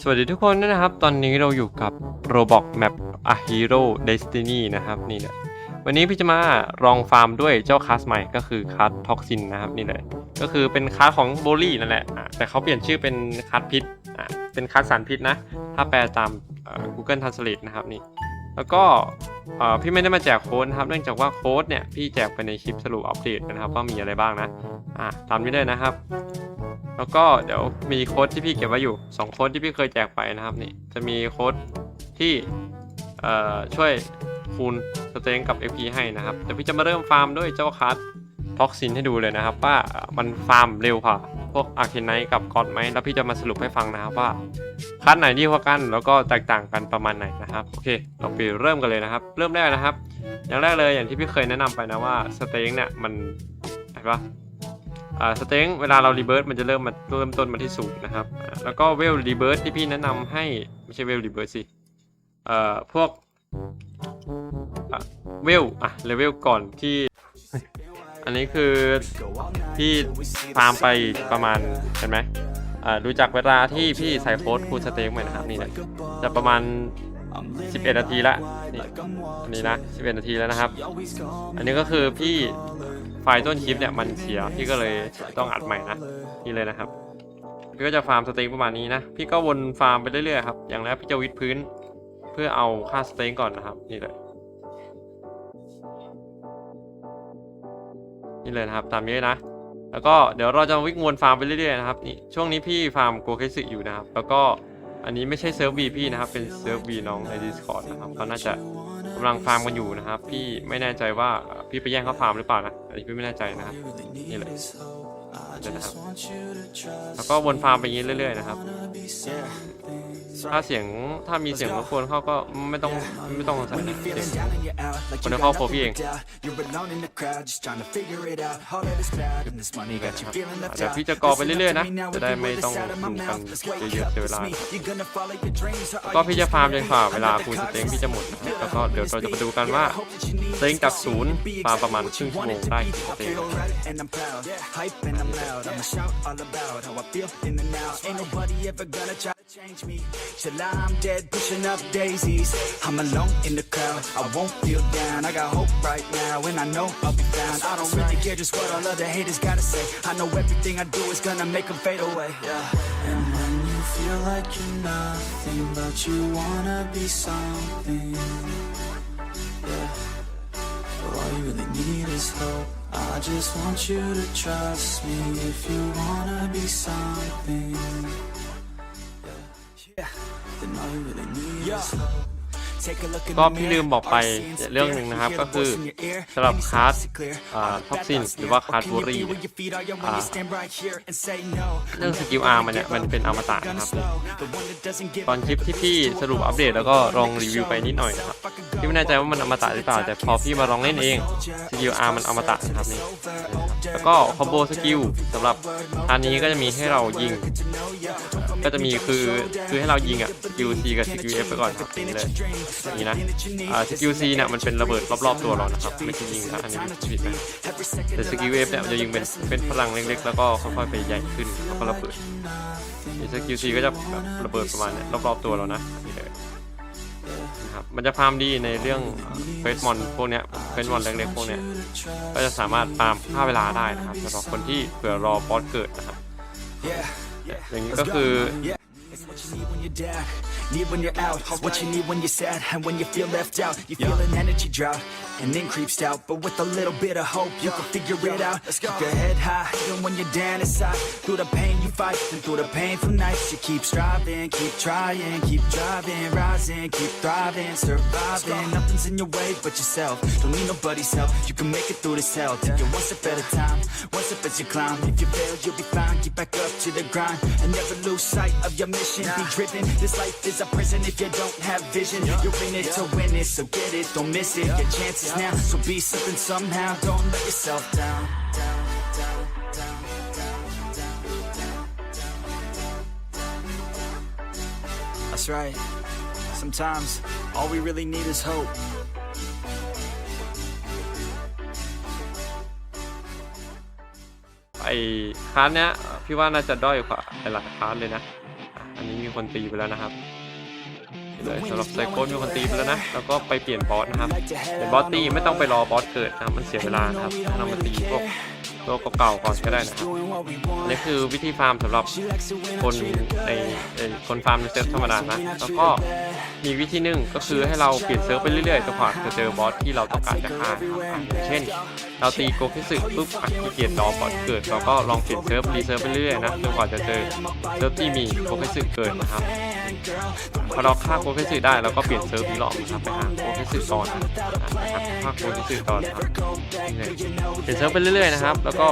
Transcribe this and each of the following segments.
สวัสดีทุกคนนะครับ ตอนนี้เราอยู่กับ Roblox Map A Hero Destiny นะครับนี่เลยวันนี้พี่จะมาลองฟาร์มด้วยเจ้าคาสใหม่ก็คือคาสท็อกซินนะครับนี่เลยก็คือเป็นคาสของโบลี่นั่นแหละแต่เขาเปลี่ยนชื่อเป็นคาสพิษเป็นคาสสารพิษนะ ถ้าแปลตาม Google Translate นะครับนี่ แล้วก็พี่ไม่ได้มาแจกโค้ดนะครับ เนื่องจากว่าโค้ดเนี่ยพี่แจกไปในคลิปสรุปอัปเดตนะครับว่ามีอะไรบ้างนะะตามนี้เลยนะครับ แล้วก็เดี๋ยวมีโค้ดที่พี่เก็บไว้อยู่ 2 โค้ดที่พี่เคยแจกไปนะครับนี่จะมีโค้ดที่ช่วยคูณสเตงกับ FP ให้นะครับเดี๋ยวพี่จะมาเริ่มฟาร์มด้วยเจ้าคัสท็อกซินให้ดูเลยนะครับ ว่ามันฟาร์มเร็วกว่าพวกอาร์เคนไนกับกอดไหมแล้วพี่จะมาสรุปให้ฟังนะครับว่าคัสไหนดีกว่ากันแล้วก็แตกต่างกันประมาณไหนนะครับโอเค เราไปเริ่มกันเลยนะครับ เริ่มแรกนะครับ อย่างแรกเลยอย่างที่พี่เคยแนะนำไปนะว่าสเต็งเนี่ยมันอะไรปะ สเต็งเวลาเรารีเบิร์ตมันจะเริ่มมาเริ่มต้นมาที่ศูนย์นะครับ แล้วก็เวลรีเบิร์ตที่พี่แนะนำให้ไม่ใช่เวลรีเบิร์ตสิเอ่อพวกเวลอะเลเวลก่อนที่ อันนี้คือพี่ฟาร์มไปประมาณเห็นไหมอ่าดูจากเวลาที่พี่ใส่โค้ดคูณสเต็งไปนะครับนี่นะจะประมาณ 11 นาทีละนี่อันนี้นะ 11 นาทีแล้วนะครับ อันนี้ก็คือพี่ ไฟล์ต้นคลิปเนี่ยมันเสียพี่ก็เลยต้องอัดใหม่นะนี่เลยนะครับพี่ก็จะฟาร์มสเต็งประมาณนี้นะพี่ก็วนฟาร์มไปเรื่อยๆครับอย่างแรกพี่จะวิดพื้น เพื่อเอาค่าสเต็งก่อนนะครับ นี่เลยนี่เลยนะครับตามนี้นะ แล้วก็เดี๋ยวเราจะวิ่งวนฟาร์มไปเรื่อยๆนะครับนี่ช่วงนี้พี่ฟาร์มโกเคสึอยู่นะครับ แล้วก็อันนี้ไม่ใช่เซิร์ฟวีพี่นะครับ เป็นเซิร์ฟวีน้องใน Discord นะครับเขาน่าจะกำลังฟาร์มกันอยู่นะครับ พี่ไม่แน่ใจว่า พี่ไปแย่งเขาฟาร์มหรือเปล่านะอันนี้พี่ไม่แน่ใจนะครับนี่เลยเดี๋ยวนะครับแล้วก็วนฟาร์มไปอย่างนี้เรื่อยๆนะครับ ถ้าเสียงถ้ามีเสียงรบกวนเข้าก็ไม่ต้องไม่ต้องใส่นะเสียงคนในครอบครัวพี่เองนี่กักันนคครัรับบเดี๋ยวพี่จะกรอไปเรื่อยๆนะจะได้ไม่ต้องดูกันเยอะๆเสียเวลาก็พี่จะฟาร์มจนกว่าเวลาคูณสเต็งพี่จะหมดนะครับแล้วก็เดี๋ยวเราจะมาดูกันว่าสเต็งจากศูนย์ฟาร์มประมาณครึ่งชั่วโมงได้กี่สเต็ง And I'm proud, hype and I'm loud. I'ma shout all about how I feel in the now. Ain't nobody ever gonna try to change me. Till I'm dead, pushing up daisies. I'm alone in the crowd. I won't feel down. I got hope right now, and I know I'll be found. I don't really care just what all other haters gotta say. I know everything I do is gonna make them fade away. Yeah. And when you feel like you're nothing, but you wanna be something. All you really need is hope. I just want you to trust me if you wanna be something. ก็ the พี่ลืม mirror. บอกไป All you see is เรื่องหนึ่งนะครับ fear. ก็คือ Hear the voice in your ear. สำหรับ Maybe คลาส see clear. อ่า All ท็อก that ซิน thoughts หรือว่า near. คลาส What บู can you รี be when your feet are young when อ่า you stand right here and say no? เรื่องสกิลอาร์มันเนี่ยมันเป็นอมตะนะครับ The one that doesn't give ตอนคลิปที่พี่สรุปอัปเดตแล้วก็ลองรีวิวไปนิดหน่อยนะครับพี่ไม่แน่ใจว่ามันอมตะหรือเปล่า แต่พอพี่มาลองเล่นเองสกิลอาร์มันอมตะนะครับนี่แล้วก็คอมโบสกิลสำหรับอันนี้ก็จะมีให้เรายิง ก็จะมีคือคือให้เรายิงอะ QC กับสกิล F ไปก่อนครับนี้เลยอย่างนี้นะอ่าสกิล C เนี่ยมันเป็นระเบิดรอบๆตัวเรานะครับไม่ใช่ยิงนะอันนี้ผิดนะแต่สกิล F เนี่ยมันจะยิงเป็นเป็นพลังเล็กๆ แล้วก็ค่อยๆไปใหญ่ขึ้นแล้วก็ระเบิดนี่สกิล C ก็จะแบบระเบิดประมาณเนี้ยรอบๆตัวเรานะนี่เลยนะครับมันจะฟาร์มดีในเรื่องเฟสมอนพวกเนี้ยเฟสมอนเล็กๆพวกเนี้ยก็จะสามารถฟาร์มค่าเวลาได้นะครับสำหรับคนที่เผื่อรอบอสเกิดนะครับ Yeah. อย่างนี้ก็คือ Yeah. It's what you need when you're down, need when you're out. It's what you need when you're sad and when you feel left out. You feel an energy drought and then creeps out. But with a little bit of hope, you can figure it out. Let's Keep your head high, even when you're down inside. Through the pain you fight, and through the painful nights, you keep striving, keep trying, keep driving, rising, keep thriving, surviving. Nothing's in your way but yourself. Don't need nobody's help. You can make it through this hell. Take it one step at a time, one step as you climb. If you fail, you'll be fine. Get back up to the grind and never lose sight of your mission. Be driven. This life is a prison if you don't have vision. You're in it to win it, so get it, don't miss it. Your chances now, so be something somehow. Don't let yourself down. down, down, down, down, down, down. That's right. Sometimes all we really need is hope. ไอ้คลาสเนี้ยพี่ว่าน่าจะด้อยกว่าหลายๆคลาสเลยนะ อันนี้มีคนตีไปแล้วนะครับ เลยสำหรับไซโคนมีคนตีไปแล้วนะ แล้วก็ไปเปลี่ยนบอสนะครับเปลี่ยนบอสตีไม่ต้องไปรอบอสเกิดนะมันเสียเวลาครับเรามาตีพวกตัวเก่าๆก่อนก็ได้นะครับนี่คือวิธีฟาร์มสำหรับคนในในคนฟาร์มในเซิร์ฟธรรมดานะ แล้วก็ มีวิธีหนึ่งก็คือให้เราเปลี่ยนเซิร์ฟไปเรื่อยๆจนกว่าจะเจอบอสที่เราต้องการจะฆ่าครับอย่างเช่น เราตีโกคิสึปุ๊บอะขี้เกียจรอบอสเกิดเราก็ลองเปลี่ยนเซิร์ฟรีเซิร์ฟไปเรื่อยๆนะจนกว่าจะเจอเซิร์ฟที่มีโกคิสึเกิดนะครับพอเราฆ่าโกคิสึได้เราก็เปลี่ยนเซิร์ฟอีกรอบนะครับไปหาโกคิสึก่อนนะอะฆ่าโกคิสึก่อนนะครับเลยเปลี่ยนเซิร์ฟไปเรื่อยๆนะครับ แล้วก็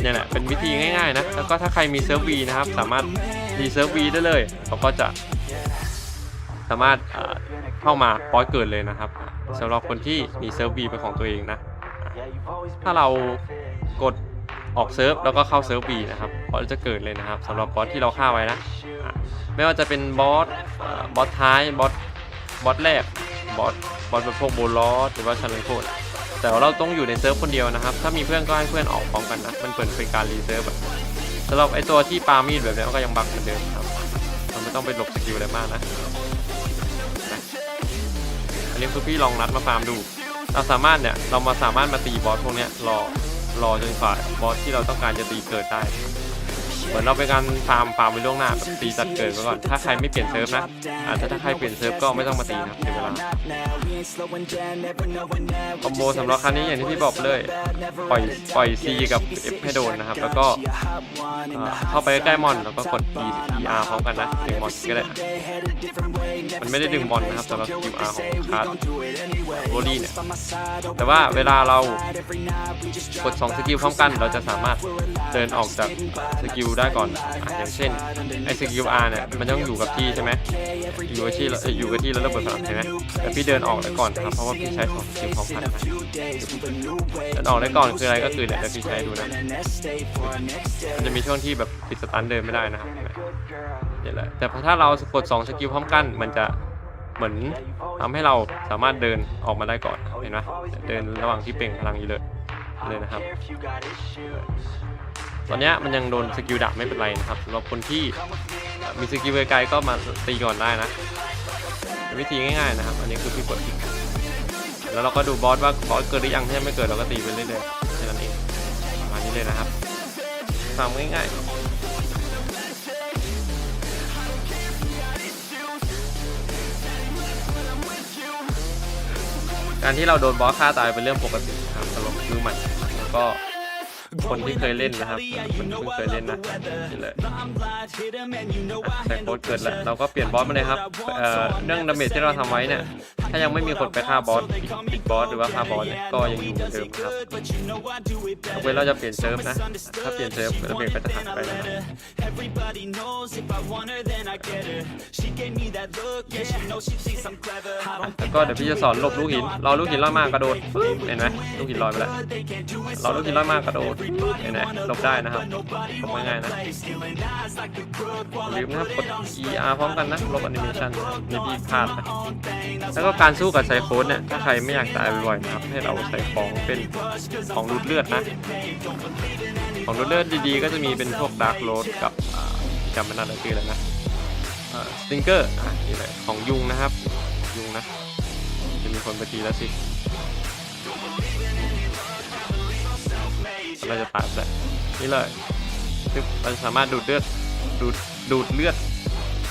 เนี่ยแหละเป็นวิธีง่ายๆนะแล้วก็ถ้าใครมีเซิร์ฟวีนะครับสามารถรีเซิร์ฟวีได้เลยเราก็จะ สามารถเข้ามาปอยเกิดเลยนะครับสำหรับคนที่มีเซิร์ฟวีเป็นของตัวเองนะ ถ้าเรากดออกเซิร์ฟแล้วก็เข้าเซิร์ฟบีนะครับบอสจะเกิดเลยนะครับสำหรับบอสที่เราฆ่าไว้นะ ไม่ว่าจะเป็นบอสบอสท้ายบอสบอสแรกบอสบอสแบบพวกโบลอสหรือว่าชันเลนโคดแต่ว่าเราต้องอยู่ในเซิร์ฟคนเดียวนะครับ ถ้ามีเพื่อนก็ให้เพื่อนออกพร้อมกันนะ มันเปิดเป็นการรีเซิร์ฟสำหรับไอตัวที่ปามีดแบบนี้ก็ยังบังเหมือนเดิมครับเราไม่ต้องไปหลบสกิลอะไรมากนะ อันนี้คือพี่ลองนัดมาฟาร์มดู เราสามารถเนี่ยเรามาสามารถมาตีบอสพวกเนี้ยรอรอจนกว่าบอสที่เราต้องการจะตีเกิดได้ เหมือนเราเป็นการฟาร์มฟาร์มไปล่วงหน้าแบบตีจัดเกิดไว้ก่อนถ้าใครไม่เปลี่ยนเซิร์ฟนะอาจจะถ้าใครเปลี่ยนเซิร์ฟก็ไม่ต้องมาตีนะครับเสียเวลาคอมโบสำหรับครั้งนี้อย่างที่พี่บอกเลยปล่อยปล่อย C กับ F ให้โดนนะครับ แล้วก็เข้าไปใกล้มอนแล้วก็กด E E R พร้อมกันนะดึงมอนก็ได้มันไม่ได้ดึงบอลนะครับสำหรับ Q R ของคาร์ดโรลี่เนี่ยแต่ว่าเวลาเรากด2สกิลพร้อมกัน เราจะสามารถเดินออกจากสกิลได้ก่อนอะอย่างเช่นไอสกิล R เนี่ยมันต้องอยู่กับที่ใช่ไหมอยู่กับที่แล้วเอ้ยอยู่กับที่แล้วระเบิดพลังใช่ไหมแต่พี่เดินออกได้ก่อนนะครับเพราะว่าพี่ใช้สองสกิลพร้อมกันนะเดินออกได้ก่อนคืออะไรก็คือเนี่ยเดี๋ยวพี่ใช้ดูนะมันจะมีช่วงที่แบบปิดสตันเดินไม่ได้นะครับนี่แหละแต่ถ้าเรากด2สกิลพร้อมกันมันจะเหมือนทำให้เราสามารถเดินออกมาได้ก่อนเห็นไหมเดินระหว่างที่เปล่งพลังอยู่เลยเลยนะครับ ตอนนี้มันยังโดนสกิลดักไม่เป็นไรนะครับสำหรับคนที่มีสกิลไกลก็มาตีก่อนได้นะ วิธีง่ายๆนะครับ อันนี้คือพี่กดคลิกแล้วเราก็ดูบอสว่าบอสเกิดหรือยังถ้าไม่เกิดเราก็ตีไปเรื่อยๆแค่นั้นเองประมาณนี้เลยนะครับทำง่ายๆการที่เราโดนบอสฆ่าตายเป็นเรื่องปกติครับสำหรับมือใหม่แล้วก็ คนที่เคยเล่นนะครับ มันเพิ่งเคยเล่นนะนี่เลยใส่โค้ดเกิดแล้ว เราก็เปลี่ยนบอสมาเลยครับเอ่อเรื่องดาเมจที่เราทำไว้เนี่ย ถ้ายังไม่มีคนไปฆ่าบอสปิดบอสหรือว่าฆ่าบอสเนี่ยก็ยังอยู่เหมือนเดิมครับเว้นเราจะเปลี่ยนเซิร์ฟนะ ถ้าเปลี่ยนเซิร์ฟดาจก็จะหายนไปนะครับอะแล้วก็เดี๋ยวพี่จะสอนหลบลูกหินรอลูกหินลอยมากกระโดดปึ๊บเห็นไหมลูกหินลอยไปแล้ว เราลูกหินลอยมากกระโดดเห็นไหมลบได้นะครับลบง่ายๆนะลืมนะครับกด ER พร้อมกันนะลบแอนิเมชันนี่พี่พลาดนะแล้วก็การสู้กับไซโคนเนี่ยถ้าใครไม่อยากตายบ่อยๆนะครับให้เราใส่ของเป็นของดูดเลือดนะ ของดูดเลือดดีๆ ก็จะมีเป็นพวกดาร์กโรดกับจำไม่นานแล้ชื่ออะไรนะสติงเกอร์อะนี่เลยของยุงนะครับ ยุงนะ จะมีคนไปตีแล้วสิ เราจะตัดเลยนี่เลยซึ่งเราจะสามารถดูดเลือดดูดดูดเลือด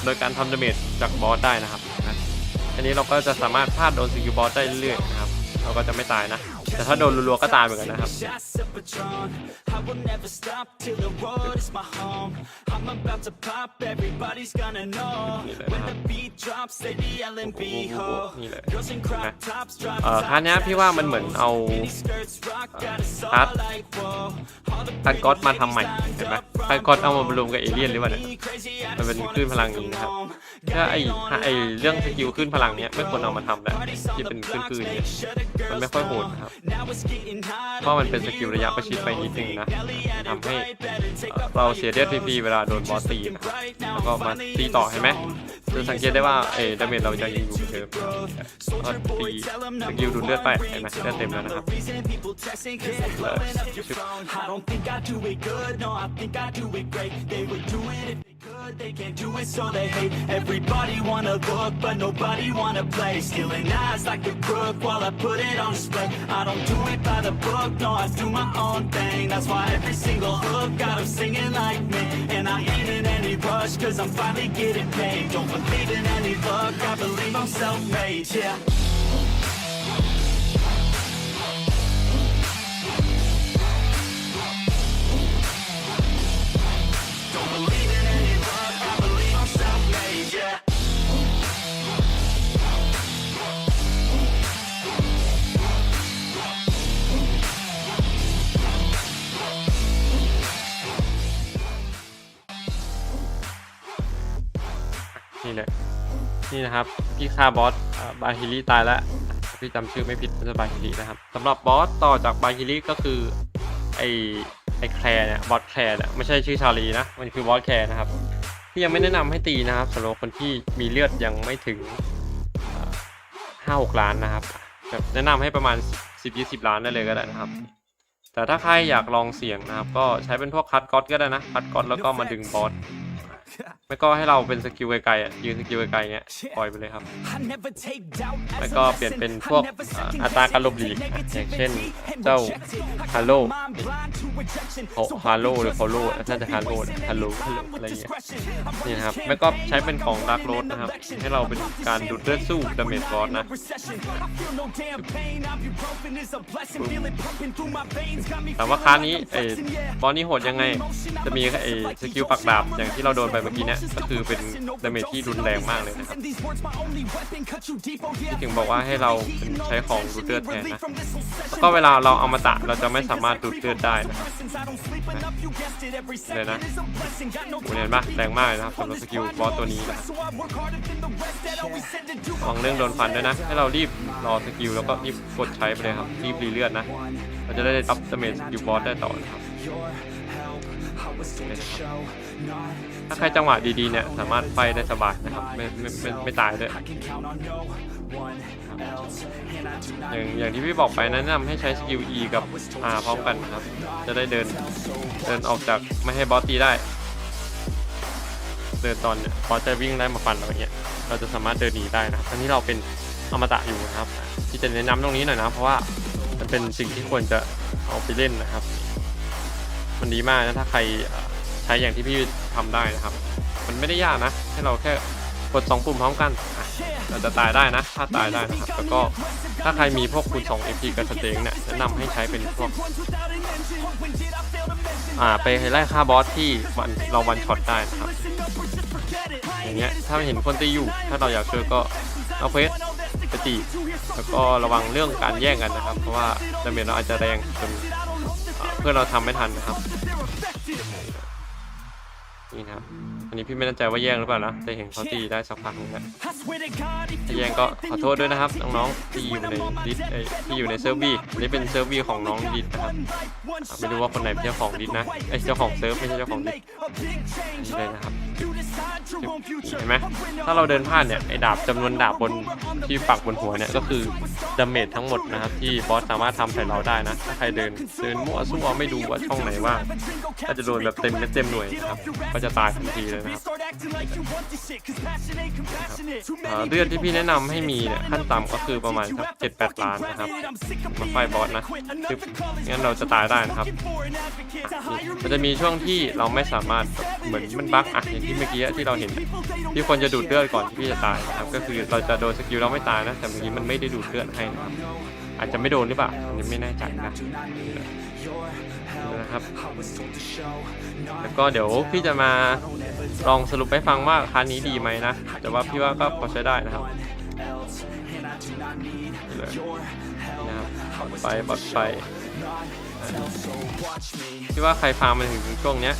โดยการทำดาเมจจากบอสได้นะครับนะอันนี้เราก็จะสามารถพลาดโดนสกิลบอสได้เรื่อยๆนะครับ เราก็จะไม่ตายนะ แต่ถ้าโดนรัวๆก็ตายเหมือนกันนะครับ Patron. I will never stop till the world is my home. I'm about to pop, everybody's gonna know. When the beat drops, say the LNB ho. นี่เลย Girls in crop tops, drop เอ่อครั้งนี้ยพี่ว่ามันเหมือนเอา skirts, rock, got us คัด all like whoa. All the คัดก๊อตมาทำใหม่เห็นไหมคัดก๊อตเอามารวมกับเอเลี่ยนหรือเปล่าเนี่ย crazy, I มันเป็นคลื่นพลังอย่างนี้นะครับถ้าไอไอเรื่องสกิลขึ้นพลังเนี้ยไม่ควรเอามาทำแล้วที่เป็นคลื่นๆเนี่ยมันไม่ค่อยโหดนะครับ now it's getting hot. เพราะมันเป็นสกิลระยะประชิดไปนิดนึงนะทำให้เราเสียเลือดฟรีๆเวลาโดนบอสตีนะแล้วก็มาตีต่อเห็นไหมจะสังเกตได้ว่าเอดาเมจเราจะยิงอยู่เหมือนเดิมก็ตีสกิลดูดเลือดไปเห็นไหมเลือดเต็มแล้วนะครับเออ good, They can't do it, so they hate. Everybody wanna look, but nobody wanna play. Stealing eyes like a crook while I put it on display. I don't do it by the book, no, I do my own thing. That's why every single hook got 'em singing like me. And I ain't in any rush, cause I'm finally getting paid. Don't believe in any luck, I believe I'm self-made, yeah. นี่นะครับพี่ฆ่าบอสบาฮิริตายแล้วพี่จำชื่อไม่ผิดมันจะบาฮิรินะครับสำหรับบอสต่อจากบาฮิริก็คือไอไอแคลร์เนี่ยบอสแคลร์เนี่ยไม่ใช่ชื่อชาลีนะมันคือบอสแคลร์นะครับที่ยังไม่แนะนำให้ตีนะครับสำหรับคนที่มีเลือดยังไม่ถึงห้าหกล้านนะครับแบบแนะนำให้ประมาณสิบยี่สิบล้านได้เลยก็ได้นะครับ แต่ถ้าใครอยากลองเสี่ยงนะครับ ก็ใช้เป็นพวกคัดก๊อตก็ได้นะคัดก๊อตแล้วก็มาดึงบอส ไม่ก็ให้เราเป็นสกิลไกลๆอะยืนสกิลไกลๆเงี้ยปล่อยไปเลยครับ I never take doubt as แล้ว a ก็ lesson. เปลี่ยนเป็น I พวก never อ่า second อัตรา guess การหลบหลีก negativity อย่างเช่น and เจ้า reject it. I got ฮาโล my mind blind to rejection. โฮ So ฮาโล I หรือ just โฮโล lie, น่าจะฮาโล wasting ฮัลโหล energy, ฮัลโหล time อะไร with เงี้ย discretion. I นี่ really นะครับ can't แล้วก็ blame ใช้เป็นของ like ดัก I'm โรด winning นะครับ election. ให้เราเป็นการดูดเลือดสู้ดาเมจบอสนะ Recession. I feel no damn pain. Ibuprofen is a blessing. Feel it pumping through my veins. Got me แต่ว่า feeling ครั้ like นี้ I'm ไอ้ flexing, yeah. บอสนี่โหดยังไงจะมีไอ้สกิลปักดาบอย่างที่เราโดนไปเมื่อกี้เนี่ยก็คือเป็นดาเมจที่รุนแรงมากเลยนะครับที่ถึงบอกว่าให้เราเใช้ของดูดเลือดแทนนะแล้วก็เวลาเราเอามาตะเราจะไม่สามารถดูดเลือดได้นะครับเลยนะโหเห็นปะแรงมากเลยนะครับสำหรับสกิลบอสตัวนี้นะครับระวังเรื่องโดนฟันด้วยนะ ให้เรารีบรอสกิลแล้วก็รีบกดใช้ไปเลยครับรีบรีเลือดนะเราจะได้รับดาเมจสกิลบอสได้ต่อนะครับ ถ้าใครจังหวะดีๆเนี่ยสามารถไฟได้สบายนะครับไม่ไม่ไม่ไม่ตายด้วยอย่างอย่างที่พี่บอกไปแนะนำให้ใช้สกิล E กับ R พร้อมกันนะครับ จะได้เดินเดินออกจากไม่ให้บอสตีได้ เดินตอนเนี่ยบอสจะวิ่งไล่มาฟันเราอย่างเงี้ยเราจะสามารถเดินหนีได้นะครับอันนี้เราเป็นอมตะอยู่นะครับ ที่จะแนะนำตรงนี้หน่อยนะเพราะว่ามันเป็นสิ่งที่ควรจะเอาไปเล่นนะครับ มันดีมากนะถ้าใคร ใช้อย่างที่พี่ทำได้นะครับ มันไม่ได้ยากนะ ให้เราแค่กดสองปุ่มพร้อมกันเราจะตายได้นะ ถ้าตายได้นะครับ แล้วก็ถ้าใครมีพวกคูณ2 FP กับสเต็งเนี่ยแนะนำให้ใช้เป็นพวกอ่าไปไล่ฆ่าบอสที่วันเราวันช็อตได้นะครับ อย่างเงี้ยถ้าเห็นคนตีอยู่ ถ้าเราอยากช่วยก็เอาเควสไปตีแล้วก็ระวังเรื่องการแย่งกันนะครับ เพราะว่าดาเมจเราอาจจะแรงจนเพื่อนเราทำไม่ทันนะครับ นี่นะครับอันนี้พี่ไม่แน่ใจว่าแย่งหรือเปล่านะ แต่เห็นเขาตีได้สักพักนึงแล้วถ้าแย่งก็ขอโทษด้วยนะครับน้องๆที่อยู่ในดิสเอ้ที่อยู่ในเซิร์ฟวีอันนี้เป็นเซิร์ฟวีของน้องดิสนะครับไม่รู้ว่าคนไหนเป็นเจ้าของดิสนะไอเจ้าของเซิร์ฟไม่ใช่เจ้าของดิสนี่เลยนะครับเห็นไหมถ้าเราเดินพลาดเนี่ยไอ้ดาบจำนวนดาบบนที่ปักบนหัวเนี่ยก็คือดาเมจทั้งหมดนะครับที่บอสสามารถทำใส่เราได้นะ ถ้าใครเดินเดินมั่วซั่วไม่ดูว่าช่องไหนว่างก็จะโดนแบบเต็มเม็ดเต็มหน่วยนะครับก็จะตายทันทีเลยนะครับเอ่อเลือดที่พี่แนะนำให้มีเนี่ยขั้นต่ำก็คือประมาณสักเจ็ดแปดล้านนะครับมาไฟบอสนะคืองั้นเราจะตายได้นะครับมันจะมีช่วงที่เราไม่สามารถเหมือนมันบั๊กอะอย่างที่เมื่อกี้ที่เราเห็นที่ควรจะดูดเลือดก่อนที่พี่จะตายนะครับก็คือเราจะโดนสกิลเราไม่ตายนะ แต่เมื่อกี้มันไม่ได้ดูดเลือดให้นะครับอาจจะไม่โดนหรือเปล่าอันนี้ไม่แน่ใจนะนะครับ แล้วก็เดี๋ยวพี่จะมาลองสรุปให้ฟังว่าคันนี้ดีไหมนะ แต่ว่าพี่ว่าก็พอใช้ได้นะครับนะครับบอดไปบอดไปพี่ว่าใครฟาร์มมาถึงช่วงเนี้ย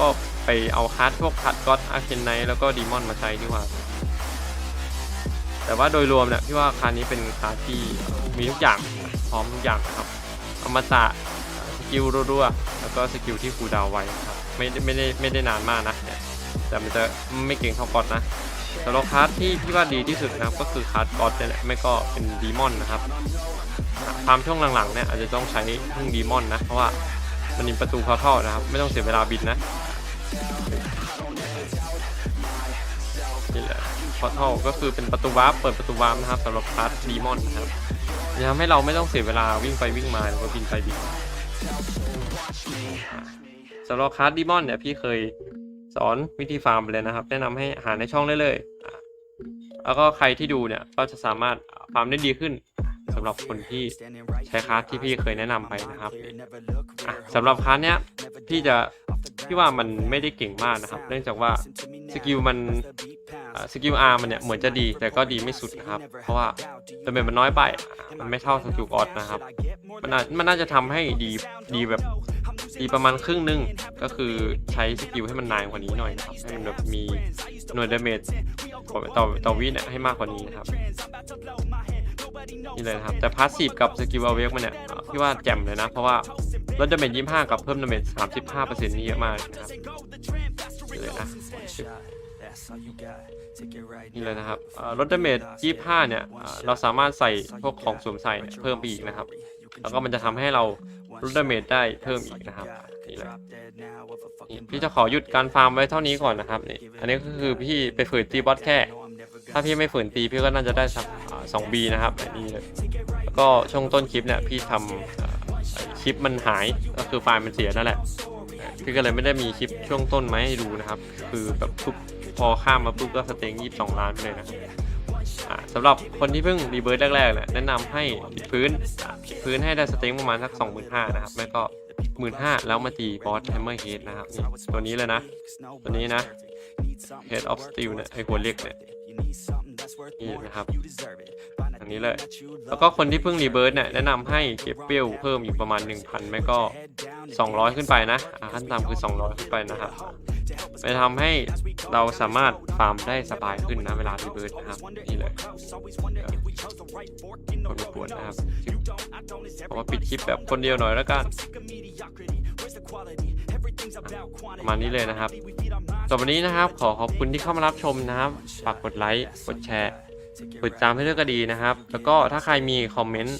ก็ไปเอาคัสพวกคัสก็อตอาร์เคนไนแล้วก็ดีมอนมาใช้ดีกว่า แต่ว่าโดยรวมเนี่ยพี่ว่าคานี้เป็นคาที่มีทุกอย่างพร้อมทุกอย่างนะครับอมตะสกิลรัวๆแล้วก็สกิลที่คูดาวไวนะครับไม่ได้ไม่ได้ไม่ได้นานมากนะเนี่ยแต่มันจะไม่เก่งเท่าก๊อตนะสำหรับคัสที่พี่ว่าดีที่สุดนะครับก็คือคัสก๊อตเนี่ยแหละไม่ก็เป็นดีมอนนะครับความช่วงหลังๆเนี่ยอาจจะต้องใช้พึ่งดีมอนนะเพราะว่ามันมีประตูพอท่อนะครับ ไม่ต้องเสียเวลาบินนะ นี่แหละพอทัลก็คือเป็นประตูวาร์ปเปิดประตูวาร์ปนะครับสำหรับคลาสดีมอนนะครับจะทำให้เราไม่ต้องเสียเวลาวิ่งไปวิ่งมาหรือว่าบินไปบินสำหรับคลาสดีมอนเนี่ยพี่เคยสอนวิธีฟาร์มไปเลยนะครับ แนะนำให้หาในช่องได้เลยแล้วก็ใครที่ดูเนี่ยก็จะสามารถฟาร์มได้ดีขึ้นสำหรับคนที่ใช้คลาสที่พี่เคยแนะนำไปนะครับสำหรับคลาสเนี้ยพี่จะพี่ว่ามันไม่ได้เก่งมากนะครับ เนื่องจากว่าสกิลมัน สกิลอาร์มันเนี่ยเหมือนจะดีแต่ก็ดีไม่สุดนะครับ เพราะว่าดาเมจมันน้อยไปอะมันไม่เท่าสกิลออสนะครับ มันอาจมันน่าจะทำให้ดีดีแบบดีประมาณครึ่งหนึงก็คือใช้สกิลให้มันนานกว่านี้หน่อยนะครับให้มันแบบมีหน่วยดาเมจต่อต่อต่อวิเนี่ยให้มากกว่านี้นะครับนี่เลยนะครับแต่พาสซีฟกับสกิลเอาเวกมันเนี่ยอะพี่ว่าแจ่มเลยนะ เพราะว่าลดดาเมจ25 กับเพิ่มดาเมจ35%นี่เยอะมากเลยนะครับนี่เลยนะ นี่เลยนะครับเอ่อลดดาเมจ25 เนี่ยเอ่อเราสามารถใส่พวกของสวมใส่เนี่ยเพิ่มไปอีกนะครับ แล้วก็มันจะทำให้เราลดดาเมจได้เพิ่มอีกนะครับนี่เลยนี่พี่จะขอหยุดการฟาร์มไว้เท่านี้ก่อนนะครับนี่อันนี้ก็คือพี่ไปฝืนตีบอสแค่ ถ้าพี่ไม่ฝืนตีพี่ก็น่าจะได้สักสองบีนะครับอันนี้เลยแล้วก็ช่วงต้นคลิปเนี่ยพี่ทำเอ่อไอ้คลิปมันหายก็คือไฟล์มันเสียนั่นแหละเอ่อพี่ก็เลยไม่ได้มีคลิปช่วงต้นมาให้ดูนะครับ คือแบบทุกพ อข้ามมาปุ๊บก็สเต็งยี่สิบสองล้านไปเลยนะสำหรับคนที่เพิ่งรีเบิร์ตแรกๆเนี่ยแนะนำให้ปิดพื้นพื้นให้ได้สเต็งประมาณสักสองหมื่นห้านะครับไม่ก็หมื่นห้าแล้วมาตีบอสแฮมเมอร์เฮดนะครับตัวนี้เลยนะ ตัวนี้นะ Head of Steel เนี่ยไอหัวเล็กเนี่ย นี่นะครับอันนี้เลยแล้วก็คนที่เพิ่งรีเบิร์ตเนี่ยแนะนำให้เก็บเปรี้ยวเพิ่มอีกประมาณ 1,000 ไม่ก็ 200 ขึ้นไปนะอ่าขั้นต่ำคือ 200 ขึ้นไปนะครับไปทำให้เราสามารถฟาร์มได้สบายขึ้นนะเวลารีเบิร์ตนะครับนี่เลยคนรบกวนนะครับเพราะว่าปิดคลิปแบบคนเดียวหน่อยแล้วกันประมาณนี้เลยนะครับ สำหรับวันนี้นะครับ ขอขอบคุณที่เข้ามารับชมนะครับฝากกดไลค์กดแชร์กดตามให้ด้วยก็ดีนะครับ แล้วก็ถ้าใครมีคอมเมนต์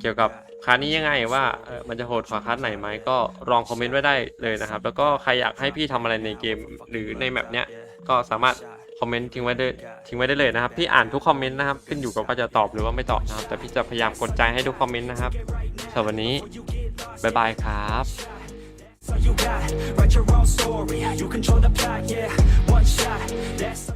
เกี่ยวกับคลาสนี้ยังไงว่ามันจะโหดกว่าคลาสไหนไหมก็ลองคอมเมนต์ไว้ได้เลยนะครับ แล้วก็ใครอยากให้พี่ทำอะไรในเกมหรือในแมปเนี้ยก็สามารถคอมเมนต์ทิ้งไว้ได้ทิ้งไว้ได้เลยนะครับ พี่อ่านทุกคอมเมนต์นะครับขึ้นอยู่กับว่าจะตอบหรือว่าไม่ตอบนะครับ แต่พี่จะพยายามกดใจให้ทุกคอมเมนต์นะครับสำหรับวันนี้บ๊ายบายครับ So you got, write your own story. You control the plot, yeah. One shot, that's